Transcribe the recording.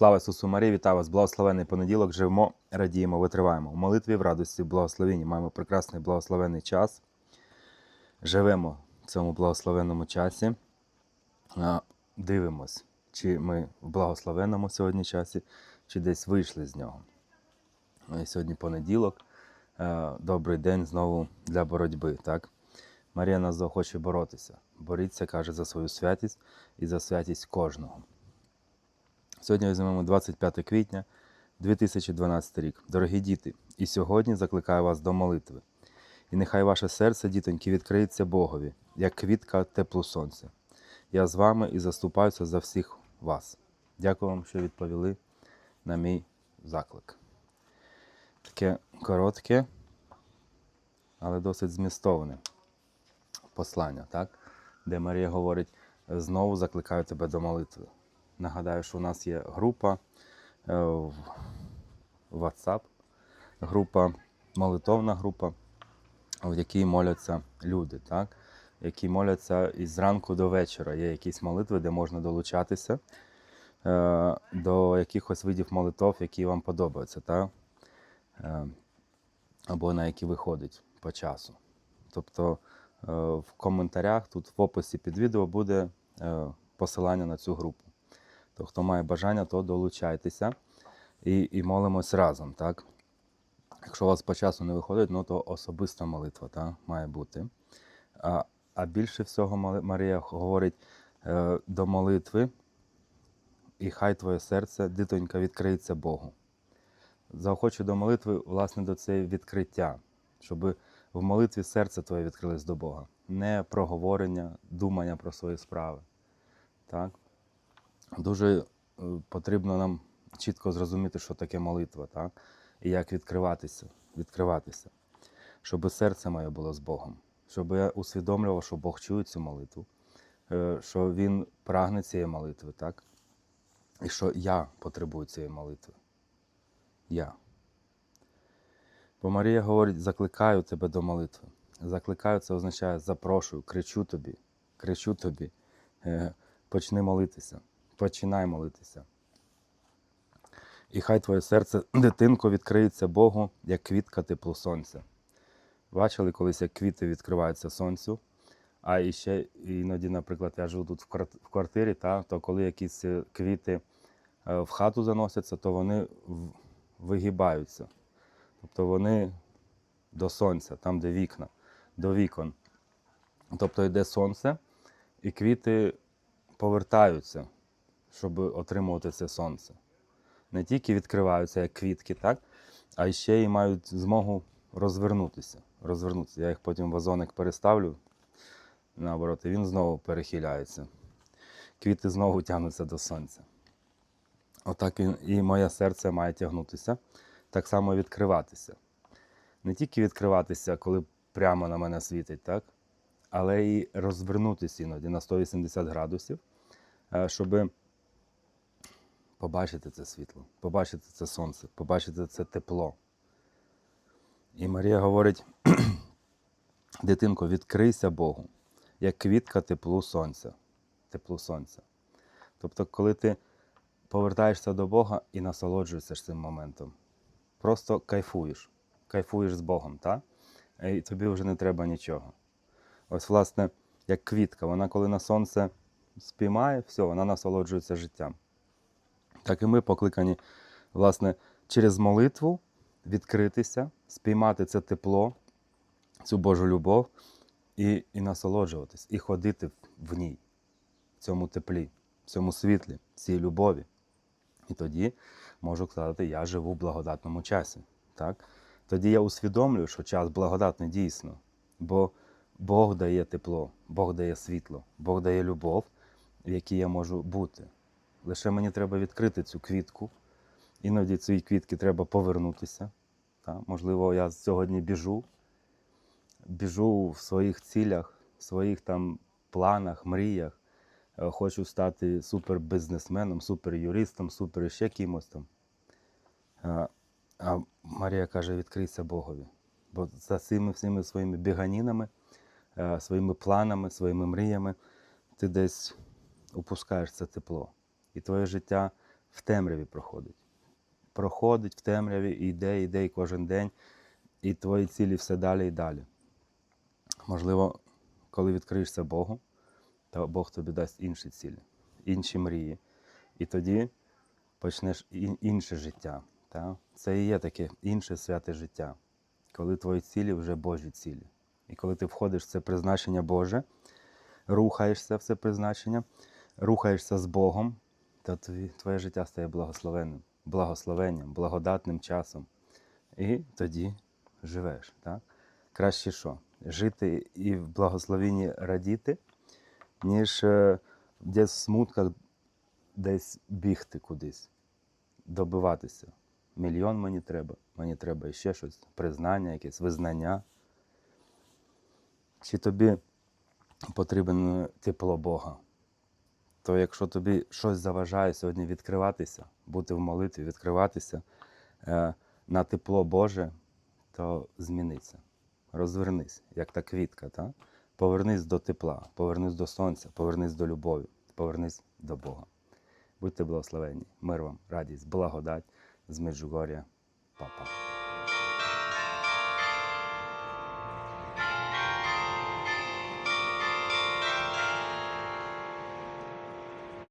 Слава Ісусу Марії, вітаю вас! Благословенний понеділок. Живемо, радіємо, витриваємо. В молитві, в радості, в благословенні. Маємо прекрасний благословенний час. Живемо в цьому благословенному часі. Дивимось, чи ми в благословенному сьогодні часі, чи десь вийшли з нього. Ну, Сьогодні понеділок. Добрий день знову для боротьби. Так? Марія нас захоче боротися. Боріться, каже, за свою святість і за святість кожного. Сьогодні візьмемо 25 квітня 2012 рік. Дорогі діти, і сьогодні закликаю вас до молитви. І нехай ваше серце, дітоньки, відкриється Богові, як квітка теплу сонця. Я з вами і заступаюся за всіх вас. Дякую вам, що відповіли на мій заклик. Таке коротке, але досить змістовне послання, так? де Марія говорить: знову закликаю тебе до молитви. Нагадаю, що у нас є група е, в WhatsApp, група, молитовна група, в якій моляться люди, так? які моляться із ранку до вечора. Є якісь молитви, де можна долучатися е, до якихось видів молитов, які вам подобаються, так? Е, або на які виходить по часу. Тобто в коментарях, тут в описі під відео буде посилання на цю групу. То хто має бажання, то долучайтеся і, і молимось разом. Так? Якщо у вас по часу не виходить, ну то особиста молитва так, має бути. А, а більше всього Марія говорить е, до молитви, і хай твоє серце, дитонька, відкриється Богу. Заохочу до молитви, власне, до цієї відкриття, щоб в молитві серце твоє відкрилось до Бога. Не проговорення, думання про свої справи. Так? Дуже е, потрібно нам чітко зрозуміти, що таке молитва, так? і як відкриватися, відкриватися, щоб серце моє було з Богом, щоб я усвідомлював, що Бог чує цю молитву, е, що Він прагне цієї молитви, так? і що я потребую цієї молитви. Я. Бо Марія говорить: закликаю тебе до молитви. Закликаю це означає запрошую, кричу тобі, кричу тобі, е, почни молитися, починай молитися. І хай твоє серце, дитинко, відкриється Богу, як квітка теплу сонця. Бачили колись, як квіти відкриваються сонцю. А і ще іноді, наприклад, я живу тут в квартирі, та, то коли якісь е, квіти е, в хату заносяться, то вони вигибаються. Тобто вони до сонця, там, де вікна, до вікон. Тобто йде сонце, і квіти повертаються, щоб отримувати це сонце. Не тільки відкриваються як квітки, так? а ще й мають змогу розвернутися. розвернутися. Я їх потім в вазоник переставлю наоборот, і він знову перехиляється. Квіти знову тягнуться до сонця. Отак і, моє серце має тягнутися, так само відкриватися. Не тільки відкриватися, коли прямо на мене світить, так? але і розвернутися іноді на 180 градусів, е, щоб побачити це світло, побачити це сонце, побачити це тепло. І Марія говорить: дитинко, відкрийся Богу, як квітка теплу сонця. Теплу сонця. Тобто, коли ти повертаєшся до Бога і насолоджуєшся цим моментом, просто кайфуєш, кайфуєш з Богом, так? і тобі вже не треба нічого. Ось, власне, як квітка, вона коли на сонце спіймає, все, вона насолоджується життям. Так і ми покликані, власне, через молитву відкритися, спіймати це тепло, цю Божу любов і, і насолоджуватись, і ходити в- ній, в цьому теплі, в цьому світлі, в цій любові. І тоді можу сказати, я живу в благодатному часі. Так? Тоді я усвідомлюю, що час благодатний дійсно, бо Бог дає тепло, Бог дає світло, Бог дає любов, в якій я можу бути. Лише мені треба відкрити цю квітку. Іноді цій квітки треба повернутися. Та? Можливо, я сьогодні біжу, біжу в своїх цілях, в своїх там планах, мріях. Е, Хочу стати супербізнесменом, суперюристом, супер ще кимось там. А, а Марія каже: відкрийся Богові. Бо за цими всіми своїми біганінами, е, своїми планами, своїми мріями ти десь упускаєш це тепло. І твоє життя в темряві проходить. Проходить в темряві, і йде, йде, і кожен день, і твої цілі все далі і далі. Можливо, коли відкриєшся Богу, то Бог тобі дасть інші цілі, інші мрії. І тоді почнеш інше життя. Та? Це і є таке інше святе життя, коли твої цілі вже Божі цілі. І коли ти входиш в це призначення Боже, рухаєшся в це призначення, рухаєшся з Богом, то твоє життя стає благословенним, благословенням, благодатним часом. І тоді живеш. Так? Краще що? Жити і в благословенні радіти, ніж е, десь в смутках десь бігти кудись, добиватися. Мільйон мені треба, мені треба ще щось, признання, якесь визнання. Чи тобі потрібен тепло Бога? То якщо тобі щось заважає сьогодні відкриватися, бути в молитві, відкриватися е, на тепло Боже, то змінися. Розвернись, як та квітка. Та? Повернись до тепла, повернись до сонця, повернись до любові, повернись до Бога. Будьте благословенні. Мир вам, радість, благодать з Меджугор'я. Па-па.